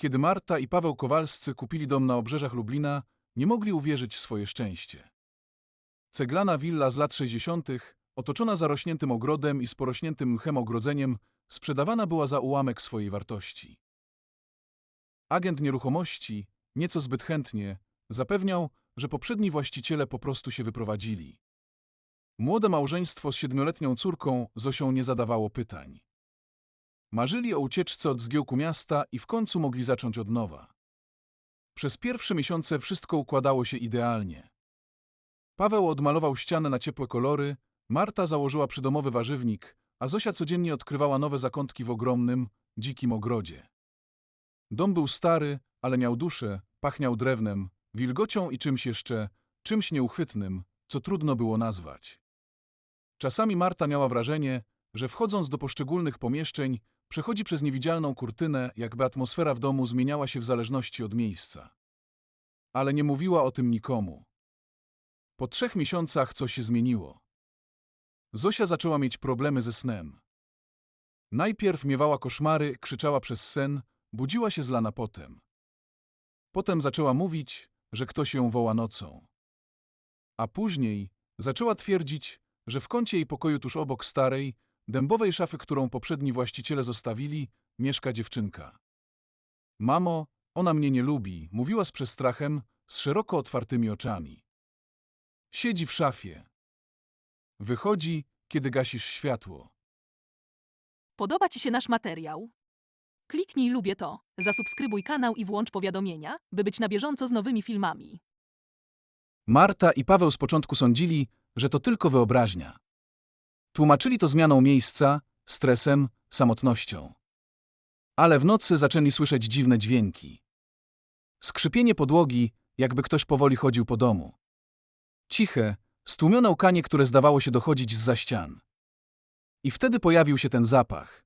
Kiedy Marta i Paweł Kowalscy kupili dom na obrzeżach Lublina, nie mogli uwierzyć w swoje szczęście. Ceglana willa z lat 60., otoczona zarośniętym ogrodem i z porośniętym mchem ogrodzeniem, sprzedawana była za ułamek swojej wartości. Agent nieruchomości, nieco zbyt chętnie, zapewniał, że poprzedni właściciele po prostu się wyprowadzili. Młode małżeństwo z siedmioletnią córką Zosią nie zadawało pytań. Marzyli o ucieczce od zgiełku miasta i w końcu mogli zacząć od nowa. Przez pierwsze miesiące wszystko układało się idealnie. Paweł odmalował ścianę na ciepłe kolory, Marta założyła przydomowy warzywnik, a Zosia codziennie odkrywała nowe zakątki w ogromnym, dzikim ogrodzie. Dom był stary, ale miał duszę, pachniał drewnem, wilgocią i czymś jeszcze, czymś nieuchwytnym, co trudno było nazwać. Czasami Marta miała wrażenie, że wchodząc do poszczególnych pomieszczeń, przechodzi przez niewidzialną kurtynę, jakby atmosfera w domu zmieniała się w zależności od miejsca. Ale nie mówiła o tym nikomu. Po trzech miesiącach coś się zmieniło. Zosia zaczęła mieć problemy ze snem. Najpierw miewała koszmary, krzyczała przez sen, budziła się zlana potem. Potem zaczęła mówić, że ktoś ją woła nocą. A później zaczęła twierdzić, że w kącie jej pokoju tuż obok starej, dębowej szafy, którą poprzedni właściciele zostawili, mieszka dziewczynka. Mamo, ona mnie nie lubi, mówiła z przestrachem, z szeroko otwartymi oczami. Siedzi w szafie. Wychodzi, kiedy gasisz światło. Podoba Ci się nasz materiał? Kliknij lubię to, zasubskrybuj kanał i włącz powiadomienia, by być na bieżąco z nowymi filmami. Marta i Paweł z początku sądzili, że to tylko wyobraźnia. Tłumaczyli to zmianą miejsca, stresem, samotnością. Ale w nocy zaczęli słyszeć dziwne dźwięki. Skrzypienie podłogi, jakby ktoś powoli chodził po domu. Ciche, stłumione łkanie, które zdawało się dochodzić z za ścian. I wtedy pojawił się ten zapach.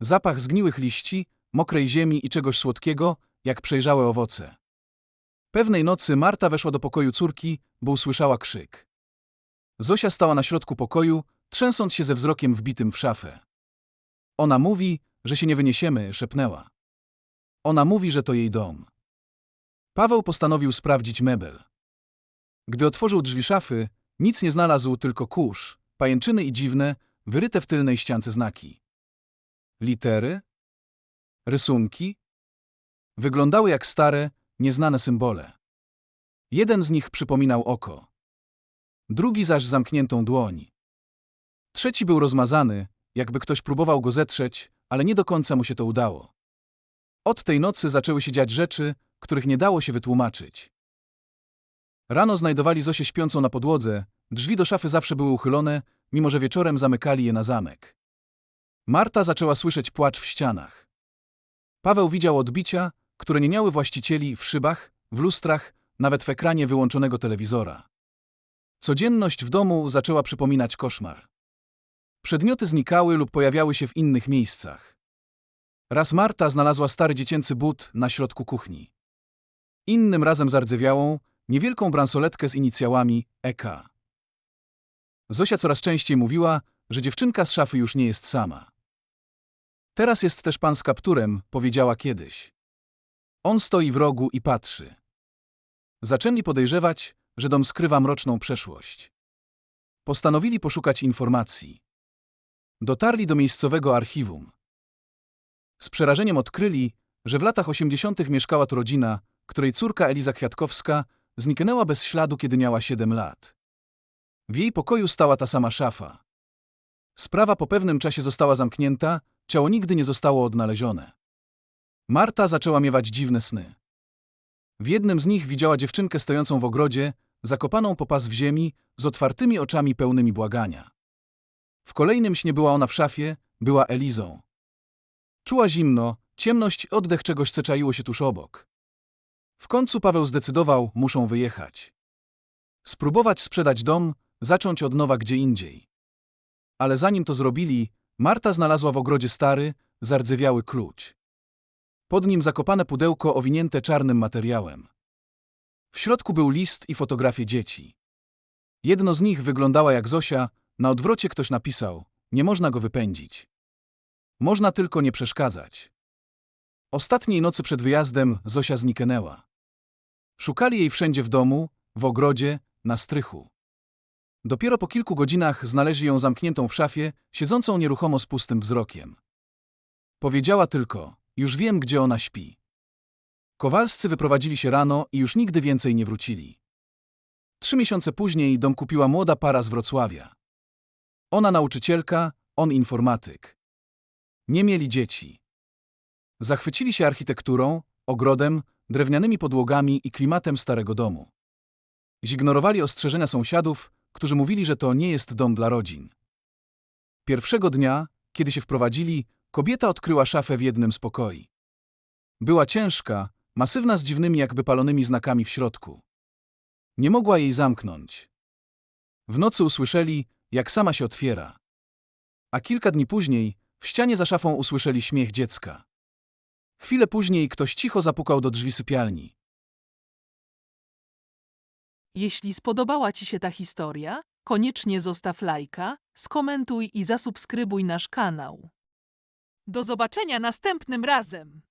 Zapach zgniłych liści, mokrej ziemi i czegoś słodkiego, jak przejrzałe owoce. Pewnej nocy Marta weszła do pokoju córki, bo usłyszała krzyk. Zosia stała na środku pokoju, trzęsąc się ze wzrokiem wbitym w szafę. Ona mówi, że się nie wyniesiemy, szepnęła. Ona mówi, że to jej dom. Paweł postanowił sprawdzić mebel. Gdy otworzył drzwi szafy, nic nie znalazł, tylko kurz, pajęczyny i dziwne, wyryte w tylnej ściance znaki. Litery? Rysunki? Wyglądały jak stare, nieznane symbole. Jeden z nich przypominał oko. Drugi zaś zamkniętą dłoń. Trzeci był rozmazany, jakby ktoś próbował go zetrzeć, ale nie do końca mu się to udało. Od tej nocy zaczęły się dziać rzeczy, których nie dało się wytłumaczyć. Rano znajdowali Zosię śpiącą na podłodze, drzwi do szafy zawsze były uchylone, mimo że wieczorem zamykali je na zamek. Marta zaczęła słyszeć płacz w ścianach. Paweł widział odbicia, które nie miały właścicieli w szybach, w lustrach, nawet w ekranie wyłączonego telewizora. Codzienność w domu zaczęła przypominać koszmar. Przedmioty znikały lub pojawiały się w innych miejscach. Raz Marta znalazła stary dziecięcy but na środku kuchni. Innym razem zardzewiałą, niewielką bransoletkę z inicjałami EK. Zosia coraz częściej mówiła, że dziewczynka z szafy już nie jest sama. Teraz jest też pan z kapturem, powiedziała kiedyś. On stoi w rogu i patrzy. Zaczęli podejrzewać, że dom skrywa mroczną przeszłość. Postanowili poszukać informacji. Dotarli do miejscowego archiwum. Z przerażeniem odkryli, że w latach 80. mieszkała tu rodzina, której córka Eliza Kwiatkowska zniknęła bez śladu, kiedy miała 7 lat. W jej pokoju stała ta sama szafa. Sprawa po pewnym czasie została zamknięta, ciało nigdy nie zostało odnalezione. Marta zaczęła miewać dziwne sny. W jednym z nich widziała dziewczynkę stojącą w ogrodzie, zakopaną po pas w ziemi, z otwartymi oczami pełnymi błagania. W kolejnym śnie była ona w szafie, była Elizą. Czuła zimno, ciemność, oddech czegoś, co czaiło się tuż obok. W końcu Paweł zdecydował, muszą wyjechać. Spróbować sprzedać dom, zacząć od nowa gdzie indziej. Ale zanim to zrobili, Marta znalazła w ogrodzie stary, zardzewiały klucz. Pod nim zakopane pudełko owinięte czarnym materiałem. W środku był list i fotografie dzieci. Jedno z nich wyglądała jak Zosia, na odwrocie ktoś napisał: Nie można go wypędzić. Można tylko nie przeszkadzać. Ostatniej nocy przed wyjazdem Zosia zniknęła. Szukali jej wszędzie w domu, w ogrodzie, na strychu. Dopiero po kilku godzinach znaleźli ją zamkniętą w szafie, siedzącą nieruchomo z pustym wzrokiem. Powiedziała tylko, już wiem, gdzie ona śpi. Kowalscy wyprowadzili się rano i już nigdy więcej nie wrócili. Trzy miesiące później dom kupiła młoda para z Wrocławia. Ona nauczycielka, on informatyk. Nie mieli dzieci. Zachwycili się architekturą, ogrodem, drewnianymi podłogami i klimatem starego domu. Zignorowali ostrzeżenia sąsiadów, którzy mówili, że to nie jest dom dla rodzin. Pierwszego dnia, kiedy się wprowadzili, kobieta odkryła szafę w jednym z pokoi. Była ciężka, masywna z dziwnymi jakby palonymi znakami w środku. Nie mogła jej zamknąć. W nocy usłyszeli, jak sama się otwiera. A kilka dni później w ścianie za szafą usłyszeli śmiech dziecka. Chwilę później ktoś cicho zapukał do drzwi sypialni. Jeśli spodobała Ci się ta historia, koniecznie zostaw lajka, skomentuj i zasubskrybuj nasz kanał. Do zobaczenia następnym razem!